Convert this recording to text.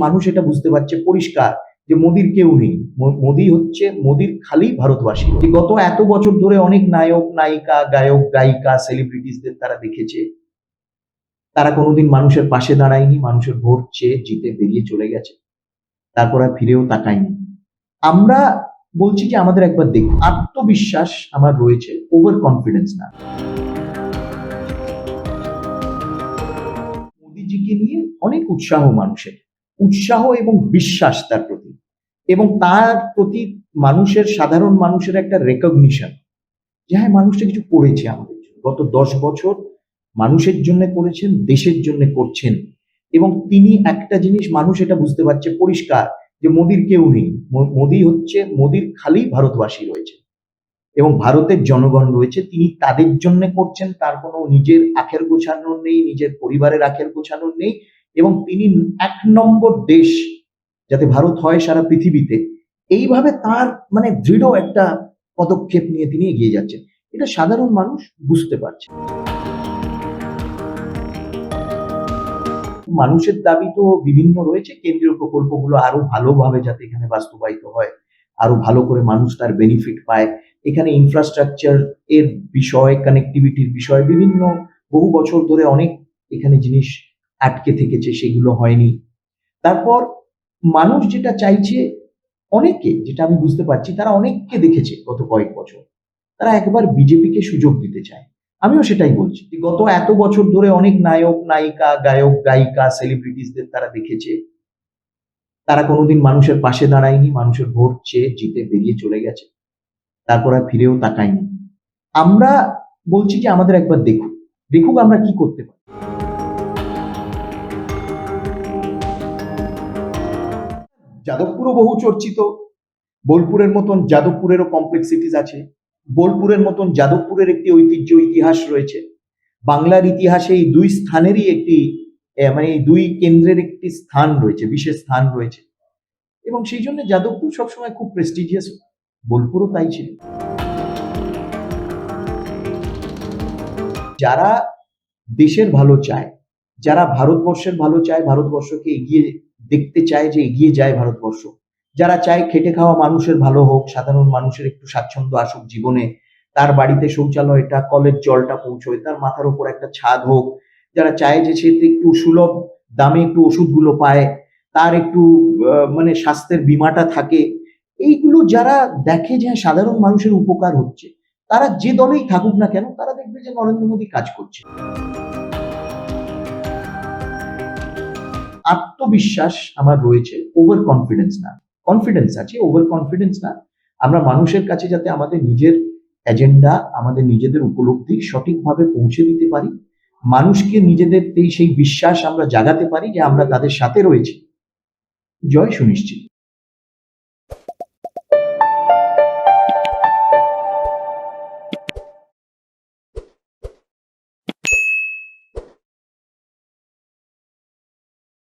মানুষ এটা বুঝতে পারছে পরিষ্কার যে মোদির কেউ নেই। মোদি হচ্ছে, মোদির খালি ভারতবাসী। যে গত এত বছর ধরে অনেক নায়ক, নায়িকা, গায়ক, গায়িকা সেলিব্রিটিসদের তারা দেখেছে। তারা কোনোদিন মানুষের পাশে দাঁড়ায়নি, মানুষের ভোট চেয়ে জিতে বেরিয়ে চলে গেছে। তারপর আর ফিরেও তাকায়নি। আমরা বলছি যে আমাদের একবার দেখ আত্মবিশ্বাস আমার রয়েছে ওভার কনফিডেন্স না। মোদিজিকে নিয়ে অনেক উৎসাহ মানুষের। উৎসাহ এবং বিশ্বাস তার প্রতি। এবং তার প্রতি মানুষের, সাধারণ মানুষের একটা রেকগনিশন যে হ্যাঁ মানুষটা কিছু করেছে আমাদের জন্য। গত দশ বছর মানুষের জন্য করেছেন, দেশের জন্য করছেন। এবং তিনি একটা জিনিস, মানুষ এটা বুঝতে পারছে, পরিষ্কার যে, মোদির কেউ নেই। মোদি হচ্ছে, মোদির খালি ভারতবাসী রয়েছে। এবং ভারতের জনগণ রয়েছে, তিনি তাদের জন্য করছেন, তার কোনো নিজের আখের গোছানোর নেই, নিজের পরিবারের আখের গোছানোর নেই। এবং তিনি এক নম্বর দেশ যাতে ভারত হয় সারা পৃথিবীতে, এইভাবে তার মানে দৃঢ় একটা পদক্ষেপ নিয়ে তিনি এগিয়ে যাচ্ছেন। এটা সাধারণ মানুষ বুঝতে পারছে। মানুষের দাবি তো বিভিন্ন রয়েছে, কেন্দ্রীয় প্রকল্পগুলো আরও ভালোভাবে যাতে এখানে বাস্তবায়িত হয়, আরও ভালো করে মানুষ তার বেনিফিট পায়। এখানে ইনফ্রাস্ট্রাকচার এর বিষয় কানেক্টিভিটির বিষয়, বিভিন্ন বহু বছর ধরে অনেক এখানে জিনিস আটকে থেকেছে, সেগুলো হয়নি। তারপর মানুষ যেটা চাইছে অনেকে যেটা আমি বুঝতে পারছি, তারা অনেককে দেখেছে গত কয়েক বছর। তারা একবার বিজেপিকে সুযোগ দিতে চায়। আমিও সেটাই বলছি গত এত বছর ধরে অনেক নায়ক, নায়িকা, গায়ক, গায়িকা সেলিব্রিটিসদের তারা দেখেছে। তারা কোনোদিন মানুষের পাশে দাঁড়ায়নি, মানুষের ভোট চেয়ে জিতে বেরিয়ে চলে গেছে। তারপর আর ফিরেও তাকায়নি। আমরা বলছি যে, আমাদের একবার দেখুক। দেখুক আমরা কি করতে পারি। যাদবপুরও বহু চর্চিত। বোলপুরের মতন যাদবপুরেরও কমপ্লেক্সিটিস আছে। বোলপুরের মতন যাদবপুরের একটি ঐতিহ্য ইতিহাস রয়েছে। বাংলার ইতিহাসে এই দুই স্থানেরই একটি মানে দুই কেন্দ্রের একটি স্থান রয়েছে, বিশেষ স্থান রয়েছে। এবং সেই জন্য যাদবপুর সবসময় খুব প্রেস্টিজিয়াস বোলপুরও তাই ছিল। যারা দেশের ভালো চায়, যারা ভারতবর্ষের ভালো চায়, ভারতবর্ষকে এগিয়ে দেখতে চায় যে এগিয়ে যায় ভারতবর্ষ। যারা চায় খেটে খাওয়া মানুষের ভালো হোক সাধারণ মানুষের একটু স্বাচ্ছন্দ্য আসুক জীবনে তার বাড়িতে শৌচালয়টা কলের জলটা পৌঁছয় তার মাথার উপর একটা ছাদ হোক যারা চায় যে সে একটু সুলভ দামে একটু ওষুধগুলো পায় তার একটু মানে স্বাস্থ্যের বিমাটা থাকে এইগুলো যারা দেখে যে হ্যাঁ, সাধারণ মানুষের উপকার হচ্ছে তারা যে দলেই থাকুক না কেন তারা দেখবে যে নরেন্দ্র মোদী কাজ করছে। আত্মবিশ্বাস আমার রয়েছে ওভার কনফিডেন্স না। কনফিডেন্স আছে ওভার কনফিডেন্স না। আমরা মানুষের কাছে যাতে আমাদের নিজের এজেন্ডা আমাদের নিজেদের উপলব্ধি সঠিকভাবে পৌঁছে দিতে পারি, মানুষকে নিজেদের সেই বিশ্বাস আমরা জাগাতে পারি যে আমরা তাদের সাথে রয়েছি। জয় সুনিশ্চিত।